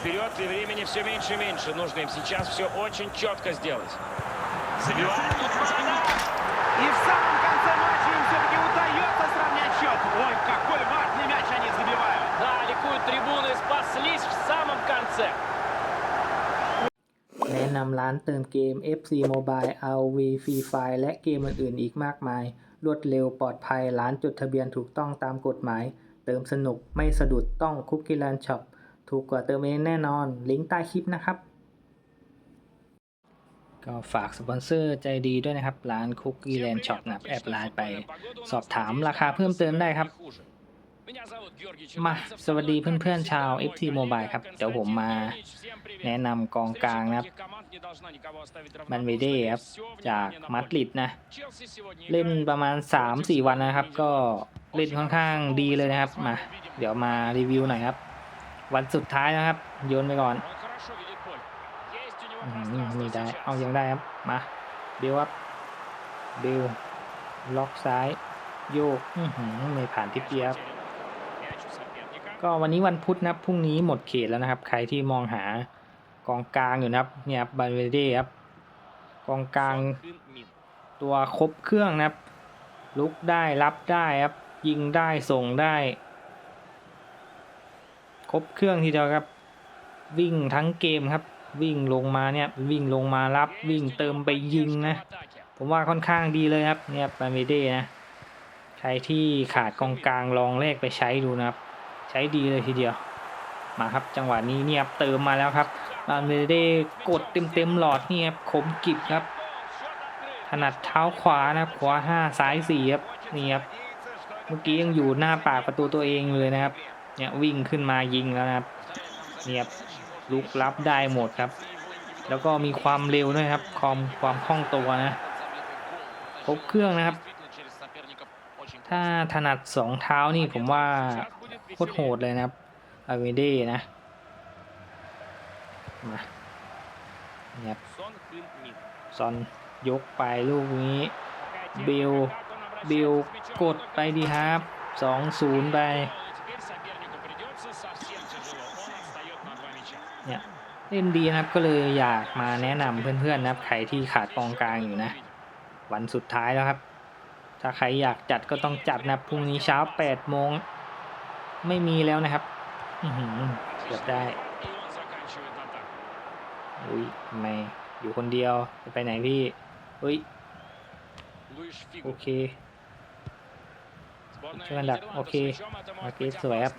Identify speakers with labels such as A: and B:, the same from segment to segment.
A: Вперед, и времени все меньше и меньше. Нужно им сейчас все очень четко сделать. Забивает тут Вана.
B: И в самом конце матча им все-таки удается сравнять счет. Ой, какой важный мяч они забивают.
A: Да, ликуют трибуны, спаслись в самом конце.
C: แนะนำร้านเติมเกม FC Mobile ROV Free Fire และเกมอื่นๆอีกมากมาย รวดเร็วปลอดภัย ร้านจดทะเบียนถูกต้องตามกฎหมาย เติมสนุกไม่สะดุดต้องคุกกี้แลนด์ช็อป ถูกกว่าเติมเองแน่นอน ลิงก์ใต้คลิปนะครับ ก็ฝากสปอนเซอร์ใจดีด้วยนะครับ ร้านคุกกี้แลนด์ช็อปนะครับแอดไลน์ไปสอบถามราคาเพิ่มเติมได้ครับ มา สวัสดีเพื่อนๆชาว FT Mobile ครับ เดี๋ยวผมมาแนะนำกองกลางนะครับมันเวเด้ครับ จากมาดริดนะ เล่นประมาณ 3-4 วันนะครับ ก็เล่นค่อนข้างดีเลยนะครับ มา เดี๋ยวมารีวิวหน่อยครับ วันสุดท้ายนะครับ โยนไปก่อนอืมไม่ได้ เอายังได้ครับ มา เบลครับเบลล็อกซ้าย โยกอื้อหือไม่ผ่านทิปเดียครับก็วันนี้วันพุธนะครับพรุ่งนี้หมดเขตแล้วนะครับ ใครที่มองหากองกลางอยู่นะครับ เนี่ยบันเวเด้ครับ กองกลางตัวครบเครื่องนะครับ ลุกได้รับได้ครับ ยิงได้ส่งได้ ครบเครื่องทีเดียวครับ วิ่งทั้งเกมครับ วิ่งลงมาเนี่ยวิ่งลงมารับวิ่งเติมไปยิงนะ ผมว่าค่อนข้างดีเลยครับเนี่ยบันเวเด้นะใครที่ขาดกองกลางลองเลขไปใช้ดูนะครับ ใช้ดีเลยทีเดียว มาครับจังหวะนี้เนี่ยเติมมาแล้วครับบาเวเด้กดเต็มๆหลอดนี่ครับคมกิบครับถนัดเท้าขวานะขวาห้าซ้ายสี่ครับนี่ครับเมื่อกี้ยังอยู่หน้าปากประตูตัวเองเลยนะครับ เนี่ยวิ่งขึ้นมายิงแล้วนะครับเนี่ยลุกรับได้หมดครับ แล้วก็มีความเร็วด้วยครับความความคล่องตัวนะครบเครื่องนะครับ ถ้าถนัดสองเท้านี่ผมว่าโคตรโหดเลยนะครับอาเวเด้นะมาเนี่ยซอนยกไปลูกนี้เบลเบลกดไปดีครับสองศูนย์ไป เนี่ยเล่นดีนะครับก็เลยอยากมาแนะนำเพื่อนๆนะครับใครที่ขาดกองกลางอยู่นะ วันสุดท้ายแล้วครับ ถ้าใครอยากจัดก็ต้องจัดนะพรุ่งนี้เช้า8โมงไม่มีแล้วนะครับเกือบได้อุ้ยทำไมอยู่คนเดียวจะไปไหนพี่เฮ้ยโอเคช่วยกันดักโอเคมาเกตสวยครับ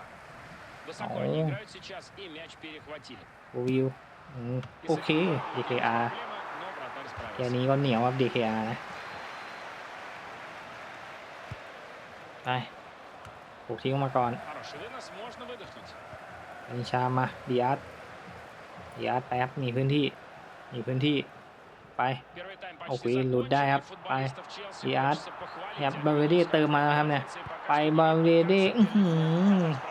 A: Высоко
C: О.
A: они играют сейчас и мяч перехватили.
C: โอวิวอืมโอเค DKR
A: Проблема, но вратарь
C: แค่
A: справился.
C: นี้ก็เหนียวครับ DKR นะ ไปผูกทิ้งมาก่อน
A: Хороший вынос, можно выдохнуть.
C: อันนี้ชามาดีอาร์ตดีอาร์ตไปครับมีพื้นที่ มีพื้นที่ ไป
A: Первый тайм
C: โอ้โหหลุดได้ครับ ไปดีอาร์ตครับบาเวดี้เติมมาครับเนี่ย ไปบาเวดี้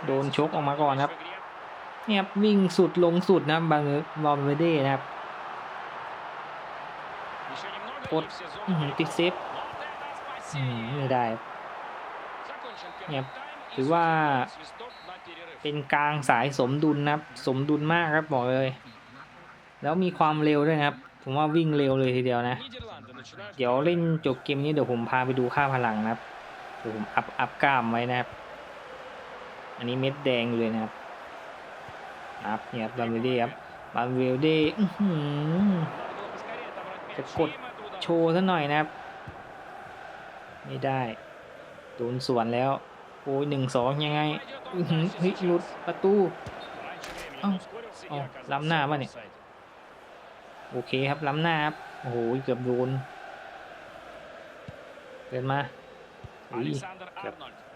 C: โดนชกออกมาก่อนครับเนี่ยวิ่งสุดลงสุดนะบาบาเวดี้นะครับกดติดเซฟไม่ได้เนี่
A: ย
C: ถือว่า เป็นกลางสายสมดุลนะครับ สมดุลมากครับบอกเลย แล้วมีความเร็วด้วยนะครับ ผมว่าวิ่งเร็วเลยทีเดียวนะ เดี๋ยวเล่นจบเกมนี้เดี๋ยวผมพาไปดูค่าพลังนะครับเดี๋ผมอัพอัพกล้ามไว้นะครับ อันนี้เม็ดแดงเลยนะครับอัพนี่ครับบาร์เวลเด้ครับบาร์เวลเด้
A: จะกด
C: โชว์ซะหน่อยนะครับ ไม่ได้โดนสวนแล้ว โอ้ยหนึ่งสองยังไงเฮ้ยหลุดประตู
A: เอ้าวล้ำ
C: ห
A: น้า
C: มาเนี่
A: ย
C: โอเคครับล้ำหน้าครับโอ้โหเกือบโดนเดินมาอี
A: ก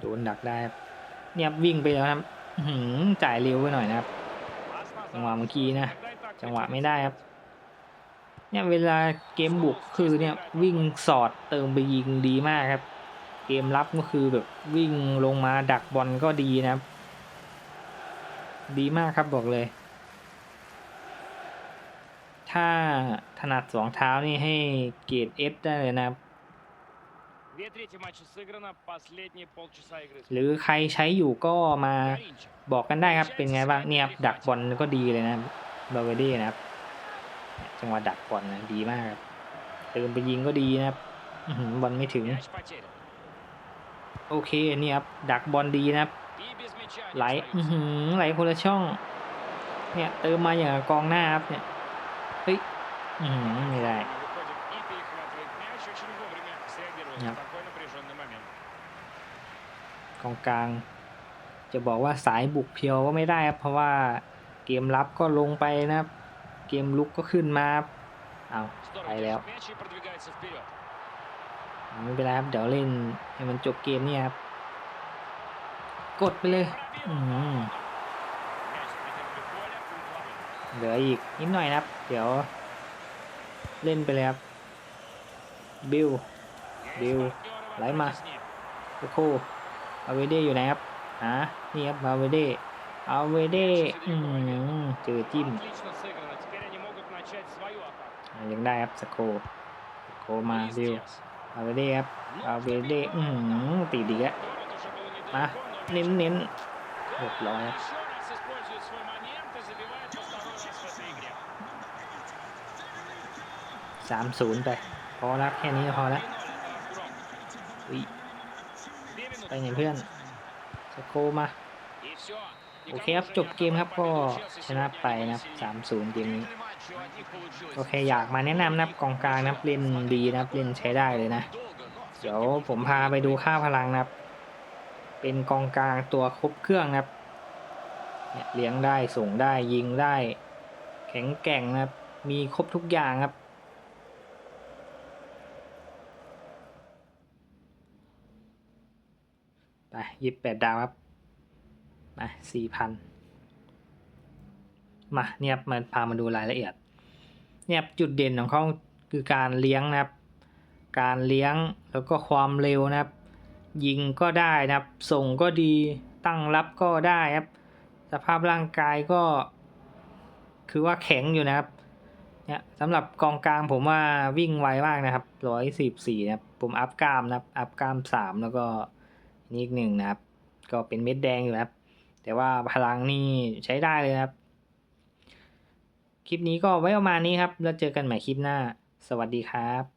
C: โดนดักได้ครับเนี่ยวิ่งไปแล้วครับจ่ายเร็วไปหน่อยนะครับ จังหวะเมื่อกี้นะจังหวะไม่ได้ครับเนี่ยเวลาเกมบุกคือเนี่ยวิ่งสอดเติมไปยิงดีมากครับ เกมรับก็คือแบบวิ่งลงมาดักบอลก็ดีนะครับ ดีมากครับบอกเลย ถ้าถนัดสองเท้านี่ให้เกรดเอสได้เลยนะครับ หรือใครใช้อยู่ก็มาบอกกันได้ครับ เป็นไงบ้างเนี่ยดักบอลก็ดีเลยนะบาเวดี้นะครับ จังหวะดักบอลนะดีมากครับเติมไปยิงก็ดีนะครับบอลไม่ถึง โอเคนี่ครับดักบอลดีนะครับ ไหลไหลคนละช่อง เนี่ยเติมมาอย่างกองหน้าครับเนี่ย เฮ้ยไม่ได้กองกลาง จะบอกว่าสายบุกเพียวก็ไม่ได้ครับ เพราะว่าเกมรับก็ลงไปนะครับ เกมลุกก็ขึ้นมาเอาไปแล้วไม่เป็นไรครับ เดี๋ยวเล่นให้มันจบเกมนี่ครับ กดไปเลย อืม เหลืออีกนิดหน่อยนะครับ เดี๋ยว เล่นไปเลยครับ บิล บิ
A: ล ไหลมา
C: โคโคอาเวเดอยู่ไหนครับอะนี่ครับอาเวเดอาเวเดอืมเจอจิ้มยังได้ครับสโคสโคมาบิลอาเวเดครับอาเวเดอืมตีดี
A: แล้ว
C: มาเน้นเน้นหกร้อยครับ สามศูนย์ไป พอรับแค่นี้พอละไปไหนเพื่อนสโคมา โอเคครับ จบเกมครับก็ชนะไปนะสามศูนย์เกมนี้ โอเคอยากมาแนะนำนะกองกลางนะเล่นดีนะเล่นใช้ได้เลยนะ เดี๋ยวผมพาไปดูค่าพลังนะเป็นกองกลางตัวครบเครื่องนะครับเลี้ยงได้ส่งได้ยิงได้ แข็งแกร่งนะครับมีครบทุกอย่างครับ ไปยี่สิบแปดดาวครับมาสี่พันมาเนี่ยครับมาพามาดูรายละเอียด เนี่ยจุดเด่นของเขาคือการเลี้ยงนะครับ การเลี้ยงแล้วก็ความเร็วนะครับ ยิงก็ได้นะครับ ส่งก็ดีตั้งรับก็ได้ครับ สภาพร่างกายก็ คือว่าแข็งอยู่นะครับเนี่ยสำหรับกองกลางผมว่าวิ่งไวมากนะครับร้อยสิบสี่นะครับ ผมอัพกล้ามนะครับ อัพกล้ามสามแล้วก็ นี่อีกหนึ่งนะครับ ก็เป็นเม็ดแดงอยู่นะครับ แต่ว่าพลังนี่ใช้ได้เลยครับ คลิปนี้ก็ไว้ประมาณนี้ครับ แล้วเจอกันใหม่คลิปหน้า สวัสดีครับ